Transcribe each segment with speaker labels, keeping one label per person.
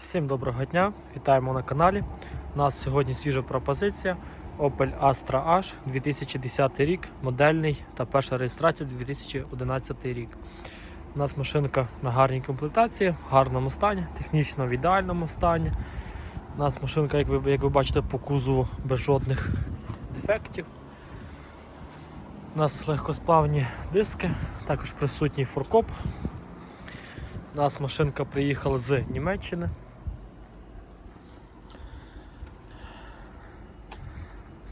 Speaker 1: Всім доброго дня, вітаємо на каналі. У нас сьогодні свіжа пропозиція Opel Astra H 2010 рік, модельний та перша реєстрація 2011 рік. У нас машинка на гарній комплектації, в гарному стані, технічно в ідеальному стані. У нас машинка, як ви, як ви бачите, по кузову без жодних дефектів. У нас легкосплавні диски, також присутній форкоп. У нас машинка приїхала з Німеччини.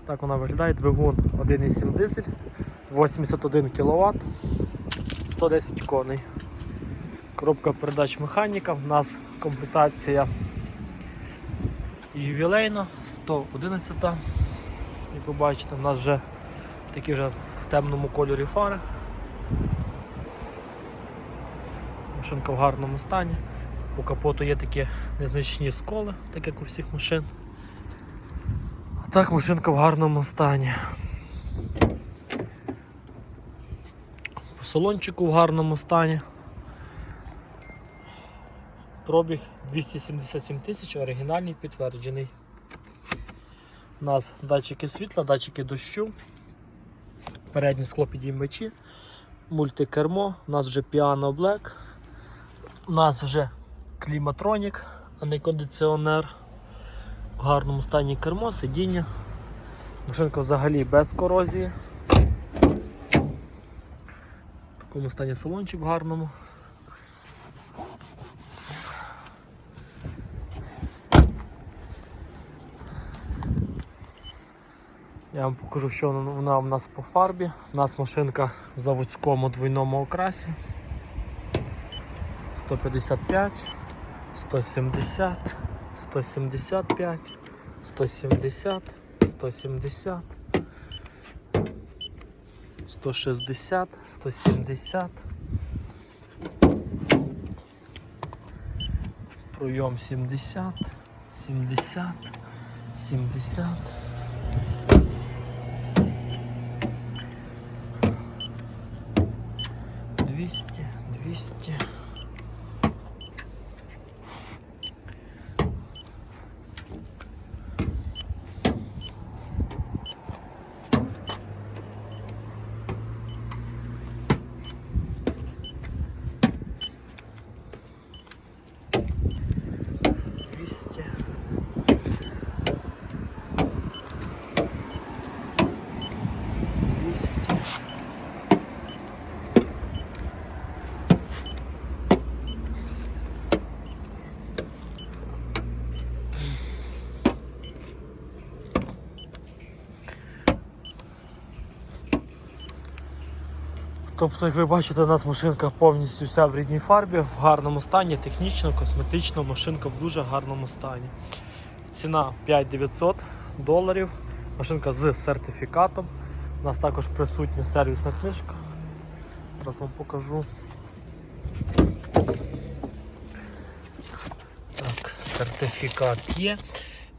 Speaker 1: Так вона виглядає. Двигун 1,7 дизель, 81 кВт, 110 коней. Коробка передач механіка. У нас комплектація ювілейна 111. Як ви бачите, у нас вже такі вже в темному кольорі фари. Машинка в гарному стані. По капоту є такі незначні сколи, так як у всіх машин. Так машинка в гарному стані. По салончику в гарному стані. Пробіг 277 тисяч, оригінальний підтверджений. У нас датчики світла, датчики дощу, передні склопідіймачі, мультикермо, у нас вже Piano Black. У нас вже кліматронік, а не кондиціонер. В гарному стані кермо, сидіння. Машинка взагалі без корозії. В такому стані салончик в гарному. Я вам покажу, що вона в нас по фарбі. У нас машинка в заводському двойному окрасі. 155, 170, 175, 170, 170, 160, 170. Пройом 70, 70, 70. Двісті, двісті. Двісті. Тобто, як ви бачите, у нас машинка повністю вся в рідній фарбі, в гарному стані, технічно, косметично, машинка в дуже гарному стані. Ціна 5900 доларів. Машинка з сертифікатом. У нас також присутня сервісна книжка. Зараз вам покажу. Так, сертифікат є.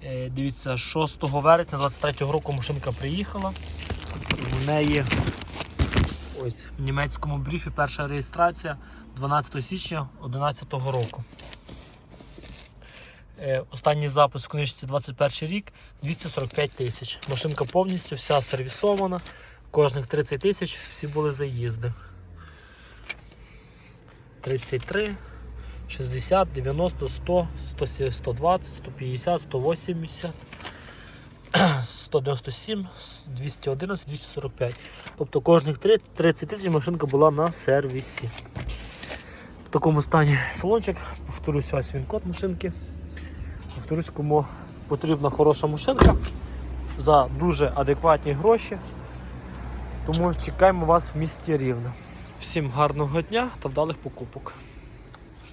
Speaker 1: Е, Дивіться, 6 вересня 23 року машинка приїхала. В неї Ось в німецькому бріфі перша реєстрація 12 січня 2011 року. Е, Останній запис в книжці 21 рік 245 тисяч. Машинка повністю вся сервісована. Кожних 30 тисяч всі були заїзди. 33, 60, 90, 100, 100 120, 150, 180. 197, 211, 245. Тобто кожних 30 тисяч машинка була на сервісі. В такому стані салончик, повторюсь, ось він код машинки. Повторюсь, кому потрібна хороша машинка за дуже адекватні гроші. Тому чекаємо вас в місті Рівне. Всім гарного дня та вдалих покупок.